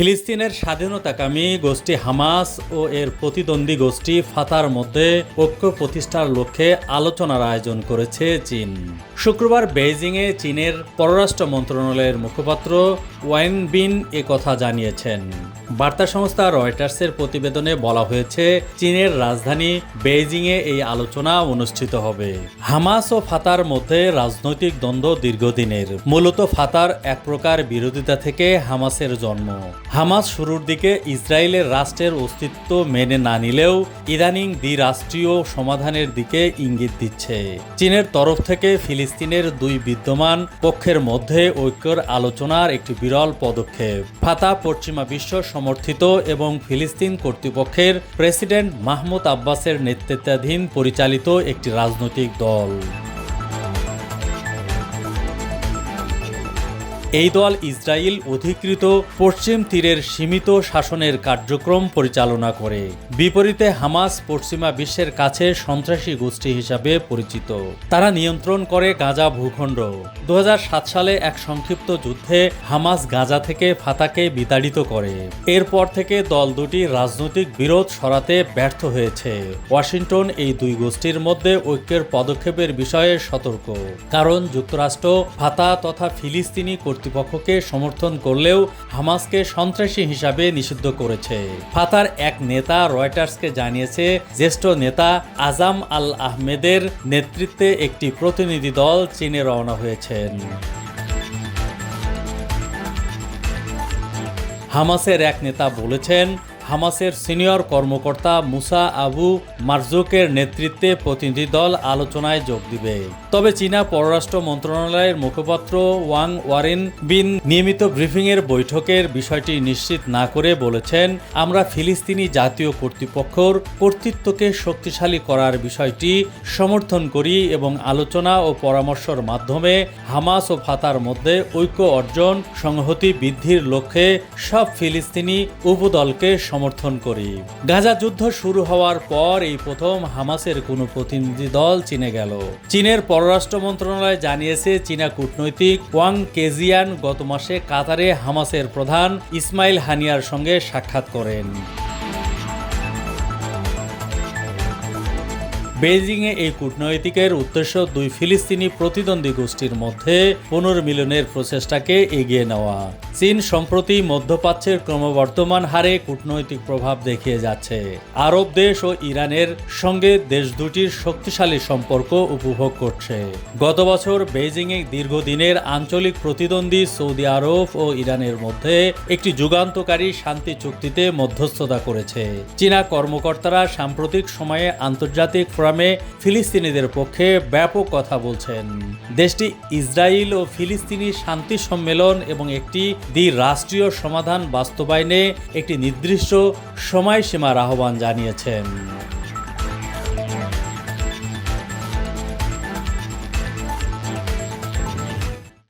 ফিলিস্তিনের স্বাধীনতাকামী গোষ্ঠী হামাস ও এর প্রতিদ্বন্দ্বী গোষ্ঠী ফাতার মধ্যে ঐক্য প্রতিষ্ঠার লক্ষ্যে আলোচনার আয়োজন করেছে চীন। শুক্রবার বেইজিংয়ে চীনের পররাষ্ট্র মন্ত্রণালয়ের মুখপাত্র ওয়াইন বিন কথা জানিয়েছেন। বার্তা সংস্থা রয়টার্সের প্রতিবেদনে বলা হয়েছে, চীনের রাজধানী বেইজিংয়ে এই আলোচনা অনুষ্ঠিত হবে। হামাস ও ফাতার মধ্যে রাজনৈতিক দ্বন্দ্ব দীর্ঘদিনের। মূলত ফাতার এক প্রকার বিরোধিতা থেকে হামাসের জন্ম। হামাস শুরুর দিকে ইসরায়েলের রাষ্ট্রের অস্তিত্ব মেনে না নিলেও ইদানিং দ্বিরাষ্ট্রীয় সমাধানের দিকে ইঙ্গিত দিচ্ছে। চীনের তরফ থেকে ফিলিস্তিনের দুই বিদ্যমান পক্ষের মধ্যে ঐক্যর আলোচনার একটি বিরল পদক্ষেপ। ফাতা পশ্চিমা বিশ্ব সমর্থিত এবং ফিলিস্তিন কর্তৃপক্ষের প্রেসিডেন্ট মাহমুদ আব্বাসের নেতৃত্বাধীন পরিচালিত একটি রাজনৈতিক দল। এই দল ইসরায়েল অধিকৃত পশ্চিম তীরের সীমিত শাসনের কার্যক্রম পরিচালনা করে। বিপরীতে হামাস পশ্চিমা বিশ্বের কাছে সন্ত্রাসী গোষ্ঠী হিসাবে পরিচিত। তারা নিয়ন্ত্রণ করে গাজা ভূখণ্ড। দু হাজার সাত সালে এক সংক্ষিপ্ত যুদ্ধে হামাস গাজা থেকে ফাতাকে বিতাড়িত করে। এরপর থেকে দল দুটি রাজনৈতিক বিরোধ সরাতে ব্যর্থ হয়েছে। ওয়াশিংটন এই দুই গোষ্ঠীর মধ্যে ঐক্যের পদক্ষেপের বিষয়ে সতর্ক। কারণ যুক্তরাষ্ট্র, ফাতা তথা ফিলিস্তিনি কর্তৃপক্ষকে সমর্থন করলেও হামাসকে সন্ত্রাসী হিসাবে নিষিদ্ধ করেছে। ফাতার এক নেতা রয়টার্সকে জানিয়েছে, জ্যেষ্ঠ নেতা আজাম আল আহমেদের নেতৃত্বে একটি প্রতিনিধি দল চীনে রওনা হয়েছেন। হামাসের এক নেতা বলেছেন হামাসের সিনিয়র কর্মকর্তা মুসা আবু মারজুকের নেতৃত্বে প্রতিনিধি দল আলোচনায় যোগ দিবে। তবে চীনা পররাষ্ট্র মন্ত্রণালয়ের মুখপাত্র ওয়াং ওয়ারিন বিন নিয়মিত ব্রিফিংয়ের বৈঠকের বিষয়টি নিশ্চিত না করে বলেছেন, আমরা ফিলিস্তিনি জাতীয় কর্তৃপক্ষর কর্তৃত্বকে শক্তিশালী করার বিষয়টি সমর্থন করি এবং আলোচনা ও পরামর্শর মাধ্যমে হামাস ও ফাতার মধ্যে ঐক্য অর্জন, সংহতি বৃদ্ধির লক্ষ্যে সব ফিলিস্তিনি উপদলকে সমর্থন করি। গাজা যুদ্ধ শুরু হওয়ার পর এই প্রথম হামাসের কোনো প্রতিনিধি দল চীনে গেল। চীনের পররাষ্ট্র মন্ত্রণালয় জানিয়েছে, চীনা কূটনৈতিক ওয়াং কেজিয়ান গত মাসে কাতারে হামাসের প্রধান ইসমাইল হানিয়ার সঙ্গে সাক্ষাৎ করেন। বেইজিংয়ে এই কূটনৈতিকের উদ্দেশ্য দুই ফিলিস্তিনি প্রতিদ্বন্দ্বী গোষ্ঠীর মধ্যে পুনর্মিলনের প্রচেষ্টাকে এগিয়ে নেওয়া। চীন সম্প্রতি মধ্যপ্রাচ্যের ক্রমবর্ধমান হারে কূটনৈতিক প্রভাব দেখিয়ে যাচ্ছে। আরব দেশ ও ইরানের সঙ্গে দেশ দুটির শক্তিশালী সম্পর্ক উপভোগ করছে। গত বছর বেইজিংয়ে দীর্ঘদিনের আঞ্চলিক প্রতিদ্বন্দ্বী সৌদি আরব ও ইরানের মধ্যে একটি যুগান্তকারী শান্তি চুক্তিতে মধ্যস্থতা করেছে। চীনা কর্মকর্তারা সাম্প্রতিক সময়ে আন্তর্জাতিক ফোরামে ফিলিস্তিনিদের পক্ষে ব্যাপক কথা বলছেন। দেশটি ইসরায়েল ও ফিলিস্তিনি শান্তি সম্মেলন এবং একটি দ্বি রাষ্ট্রীয় সমাধান বাস্তবায়নে একটি নির্দিষ্ট সময়সীমার আহ্বান জানিয়েছেন।